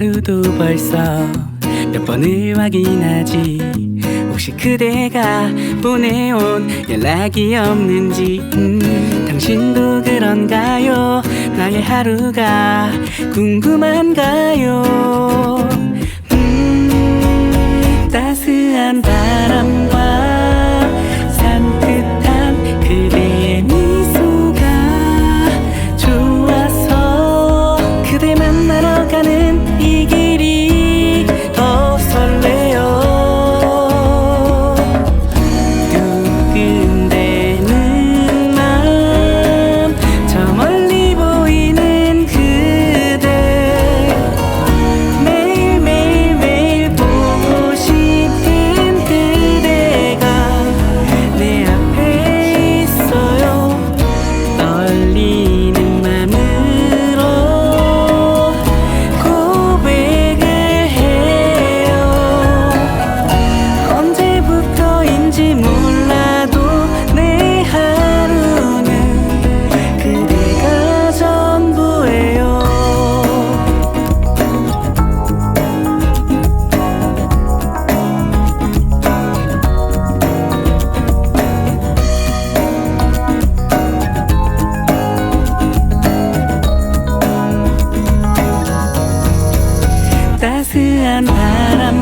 하루도 벌써 몇 번을 확인하지? 혹시 그대가 보내온 연락이 없는지? 음, 당신도 그런가요? 나의 하루가 궁금한가요? 음, 따스한 바람 kesian haram